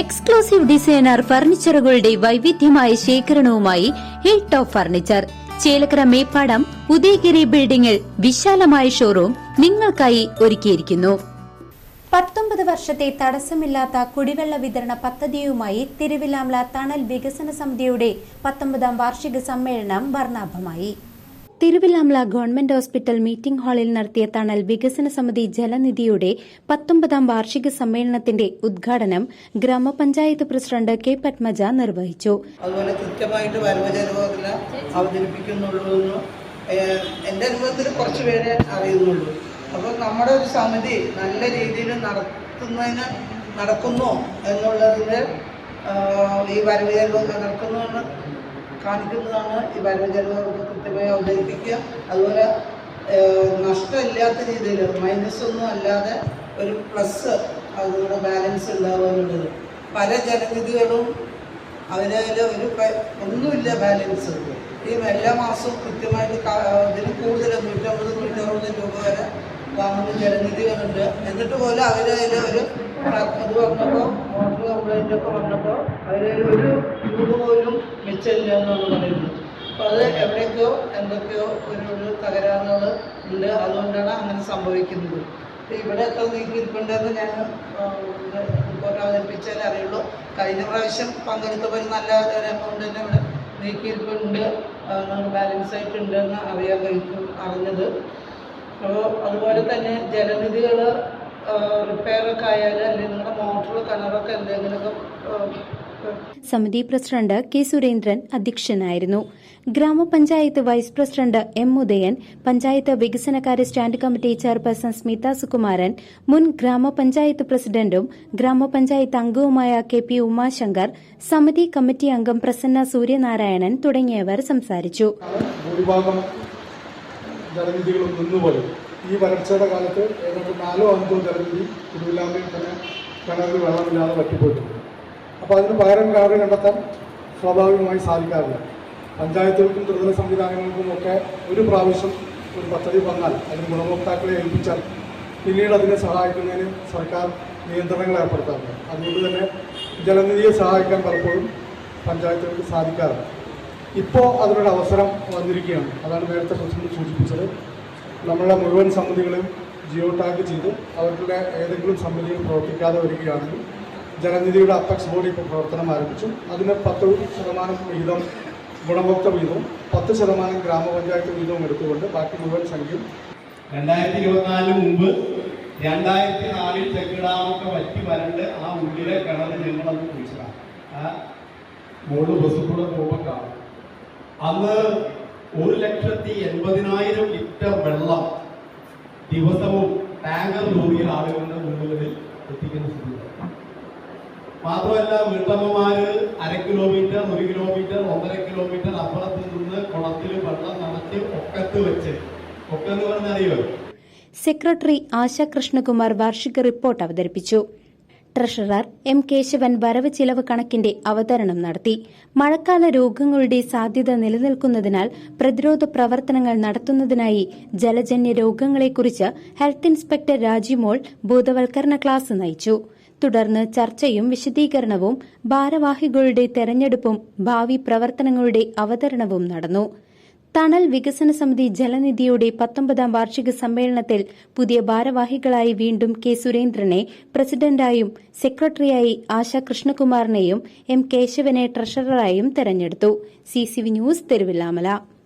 Exclusive designer ഫർണിച്ചറുകളുടെ വൈവിധ്യമായ ശേഖരണവുമായി Hill Top Furniture Chelakkara Meppadam Udayagiri ബിൽഡിംഗിൽ വിശാലമായ ഷോറൂം നിങ്ങൾക്കായി ഒരുക്കിയിരിക്കുന്നു. പത്തൊമ്പത് വർഷത്തെ തടസ്സമില്ലാത്ത കുടിവെള്ള വിതരണ പദ്ധതിയുമായി തിരുവിലാംല തണൽ വികസന സമിതിയുടെ പത്തൊമ്പതാം വാർഷിക സമ്മേളനം വർണാഭമായി. തിരുവിലാംല ഗവൺമെന്റ് ഹോസ്പിറ്റൽ മീറ്റിംഗ് ഹാളിൽ നടത്തിയ തണൽ വികസന സമിതി ജലനിധിയുടെ പത്തൊമ്പതാം വാർഷിക സമ്മേളനത്തിന്റെ ഉദ്ഘാടനം ഗ്രാമപഞ്ചായത്ത് പ്രസിഡന്റ് കെ പത്മജ നിർവഹിച്ചു. അതുപോലെ കൃത്യമായിട്ട് വരവ് ചെലവെല്ലാം അവതരിപ്പിക്കുന്നുള്ളൂ എന്റെ അനുഭവത്തിൽ കുറച്ച് പേരെ അറിയുന്നുള്ളൂ. അപ്പോൾ നമ്മുടെ ഒരു സമിതി നല്ല രീതിയിൽ നടത്തുന്നതിന് നടക്കുന്നു എന്നുള്ളതിന് ഈ വരവ് ചെലവ് നടക്കുന്നു കാണിക്കുന്നതാണ് ഈ ചെലവ് കൃത്യമായി അവതരിപ്പിക്കുക. അതുപോലെ നഷ്ടമില്ലാത്ത രീതിയിൽ മൈനസ് ഒന്നും അല്ലാതെ ഒരു പ്ലസ് അതിനുള്ള ബാലൻസ് ഉണ്ടാവുക പല ജനനിധികളും അതിനതിൽ ഒരു ഒന്നുമില്ല ബാലൻസ് ഈ എല്ലാ മാസവും കൃത്യമായിട്ട് ഇതിന് കൂടുതൽ നൂറ്റമ്പത് നൂറ്ററുപത് രൂപ വരെ വാങ്ങുന്ന ജനനിധികളുണ്ട് എന്നിട്ട് പോലും അവരതിൽ ഒരു അത് വന്നപ്പോൾ മോട്ടർ കംപ്ലൈന്റ് ഒക്കെ വന്നപ്പോൾ അവരതിൽ ഒരു രൂപ പോലും മിച്ചമില്ല എന്നാണ് പറയുന്നത്. അപ്പോൾ അത് എവിടെയൊക്കെയോ എന്തൊക്കെയോ ഒരു ഒരു തകരാറുകൾ ഉണ്ട്. അതുകൊണ്ടാണ് അങ്ങനെ സംഭവിക്കുന്നത്. ഇവിടെ എത്ര നീക്കിയിരിപ്പുണ്ടെന്ന് ഞാൻ റിപ്പോർട്ട് അവതരിപ്പിച്ചാലേ അറിയുള്ളൂ. കഴിഞ്ഞ പ്രാവശ്യം പങ്കെടുത്തപ്പോൾ നല്ല ഒരു എമൗണ്ട് തന്നെ ഇവിടെ നീക്കിയിരിപ്പുണ്ട്. ബാലൻസ് ആയിട്ടുണ്ട് എന്ന് അറിയാൻ കഴിക്കും അറിഞ്ഞത്. അപ്പോൾ അതുപോലെ തന്നെ ജലനിധികൾ റിപ്പയറൊക്കെ ആയാലും അല്ലെങ്കിൽ നിങ്ങളുടെ മോട്ടർ കിണറൊക്കെ എന്തെങ്കിലുമൊക്കെ സമിതി പ്രസിഡന്റ് കെ സുരേന്ദ്രൻ അധ്യക്ഷനായിരുന്നു. ഗ്രാമപഞ്ചായത്ത് vice president M Udayan panchayat വികസനകാര്യ stand committee chairperson Smitha Sukumaran മുൻ ഗ്രാമപഞ്ചായത്ത് പ്രസിഡന്റും ഗ്രാമപഞ്ചായത്ത് അംഗവുമായ കെ പി ഉമാശങ്കർ സമിതി കമ്മിറ്റി അംഗം പ്രസന്ന സൂര്യനാരായണൻ തുടങ്ങിയവർ സംസാരിച്ചു. ജലനിധികളും ഈ വരൾച്ചയുടെ കാലത്ത് ഏതാണ്ട് നാലോ അഞ്ചോ ജലനിധി തിരുവില്ലാമയിൽ തന്നെ കിണറിൽ വെള്ളമില്ലാതെ പറ്റിപ്പോയിട്ടുണ്ട് അപ്പോൾ അതിന് പകരം കാറ് കണ്ടെത്താൻ സ്വാഭാവികമായി സാധിക്കാറില്ല. പഞ്ചായത്തുകൾക്കും ത്രിതല സംവിധാനങ്ങൾക്കും ഒക്കെ ഒരു പ്രാവശ്യം ഒരു പദ്ധതി വന്നാൽ അതിന് ഗുണഭോക്താക്കളെ ഏൽപ്പിച്ചാൽ പിന്നീട് അതിനെ സഹായിക്കുന്നതിന് സർക്കാർ നിയന്ത്രണങ്ങൾ ഏർപ്പെടുത്താറുണ്ട്. അതുകൊണ്ട് തന്നെ ജലനിധിയെ സഹായിക്കാൻ പലപ്പോഴും പഞ്ചായത്തുകൾക്ക് സാധിക്കാറുണ്ട് ഇപ്പോൾ അതിനൊരു അവസരം വന്നിരിക്കുകയാണ്. അതാണ് നേരത്തെ പ്രസിഡന്റ് സൂചിപ്പിച്ചത്. നമ്മളുടെ മുഴുവൻ സമിതികളും ജിയോ ടാഗ് ചെയ്ത് അവരുടെ ഏതെങ്കിലും സമിതിയിൽ പ്രവർത്തിക്കാതെ വരികയാണെങ്കിൽ ജലനിധിയുടെ അപ്പക്സ് ബോർഡ് ഇപ്പോൾ പ്രവർത്തനം ആരംഭിച്ചു. അതിന് പത്ത് ശതമാനം വിഹിതം ഗുണഭോക്തൃ വീതവും പത്ത് ശതമാനം ഗ്രാമപഞ്ചായത്ത് വീതവും എടുത്തുകൊണ്ട് ബാക്കി മുഴുവൻ സംഖ്യയും രണ്ടായിരത്തി ഇരുപത്തിനാലിന് മുമ്പ് രണ്ടായിരത്തി നാലിൽ തെക്കിടാമൊക്കെ വറ്റി വരണ്ട് ആ ഉള്ളിലെ കിണർ ഞങ്ങളത് കുഴിച്ചതാണ് ആ മോൾ ബസ് കൂടെ അന്ന് ഒരു ലക്ഷത്തി എൺപതിനായിരം ലിറ്റർ വെള്ളം ദിവസവും ടാങ്കർ ലോറിയിൽ ആളുകളുടെ വീടുകളിൽ എത്തിക്കുന്ന സ്ഥിതി മാത്രമല്ല വീട്ടമ്മമാര് അര കിലോമീറ്റർ ഒരു കിലോമീറ്റർ ഒന്നര കിലോമീറ്റർ അപ്പുറത്ത് നിന്ന് കുളത്തിൽ വെള്ളം നിറച്ച് ഒക്കത്ത് വെച്ച്. ഒക്കെന്ന് പറഞ്ഞറിയോ സെക്രട്ടറി ആശ കൃഷ്ണകുമാർ വാർഷിക റിപ്പോർട്ട് അവതരിപ്പിച്ചു. ട്രഷറർ എം കേശവൻ വരവ് ചിലവ് കണക്കിന്റെ അവതരണം നടത്തി. മഴക്കാല രോഗങ്ങളുടെ സാധ്യത നിലനിൽക്കുന്നതിനാൽ പ്രതിരോധ പ്രവർത്തനങ്ങൾ നടത്തുന്നതിനായി ജലജന്യ രോഗങ്ങളെക്കുറിച്ച് ഹെൽത്ത് ഇൻസ്പെക്ടർ രാജിമോൾ ബോധവൽക്കരണ ക്ലാസ് നയിച്ചു. തുടർന്ന് ചർച്ചയും വിശദീകരണവും ഭാരവാഹികളുടെ തെരഞ്ഞെടുപ്പും ഭാവി പ്രവർത്തനങ്ങളുടെ അവതരണവും നടന്നു. തണൽ വികസന സമിതി ജലനിധിയുടെ പത്തൊമ്പതാം വാർഷിക സമ്മേളനത്തിൽ പുതിയ ഭാരവാഹികളായി വീണ്ടും കെ സുരേന്ദ്രനെ പ്രസിഡന്റായും സെക്രട്ടറിയായി ആശ കൃഷ്ണകുമാറിനെയും എം കേശവനെ ട്രഷററായും തെരഞ്ഞെടുത്തു. C news Thiruvilwamala